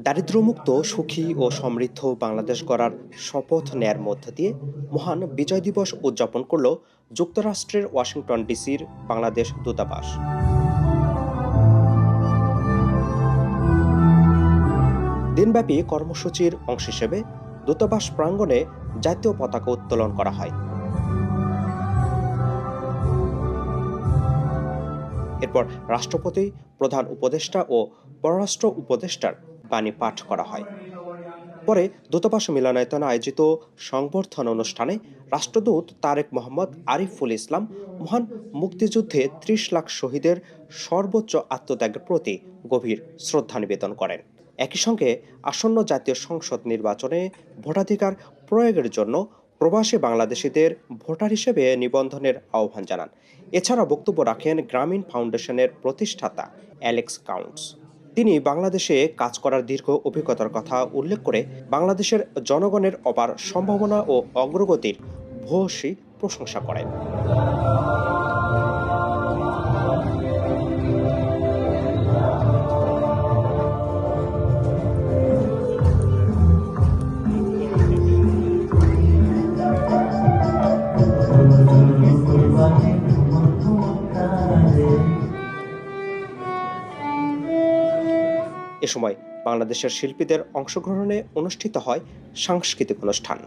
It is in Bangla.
দারিদ্র্যমুক্ত, সুখী ও সমৃদ্ধ বাংলাদেশ গড়ার শপথ নেয়ার মধ্য দিয়ে মহান বিজয় দিবস উদযাপন করল যুক্তরাষ্ট্রের ওয়াশিংটন ডিসির বাংলাদেশ দূতাবাস। দিনব্যাপী কর্মসূচির অংশ হিসেবে দূতাবাস প্রাঙ্গণে জাতীয় পতাকা উত্তোলন করা হয়। এরপর রাষ্ট্রপতি, প্রধান উপদেষ্টা ও পররাষ্ট্র উপদেষ্টার বাণী পাঠ করা হয়। পরে দূতাবাস মিলনায়তনে আয়োজিত সংবর্ধনা অনুষ্ঠানে রাষ্ট্রদূত তারেক মোহাম্মদ আরিফুল ইসলাম মহান মুক্তিযুদ্ধে ত্রিশ লাখ শহীদের সর্বোচ্চ আত্মত্যাগের প্রতি গভীর শ্রদ্ধা নিবেদন করেন। একই সঙ্গে আসন্ন জাতীয় সংসদ নির্বাচনে ভোটাধিকার প্রয়োগের জন্য প্রবাসী বাংলাদেশিদের ভোটার হিসেবে নিবন্ধনের আহ্বান জানান। এছাড়া বক্তব্য রাখেন গ্রামীণ ফাউন্ডেশনের প্রতিষ্ঠাতা অ্যালেক্স কাউন্টস। তিনি বাংলাদেশে কাজ করার দীর্ঘ অভিজ্ঞতার কথা উল্লেখ করে বাংলাদেশের জনগণের অপার সম্ভাবনা ও অগ্রগতির ভূয়সী প্রশংসা করেন। এ সময় বাংলাদেশের শিল্পীদের অংশগ্রহণে অনুষ্ঠিত হয় সাংস্কৃতিক অনুষ্ঠান।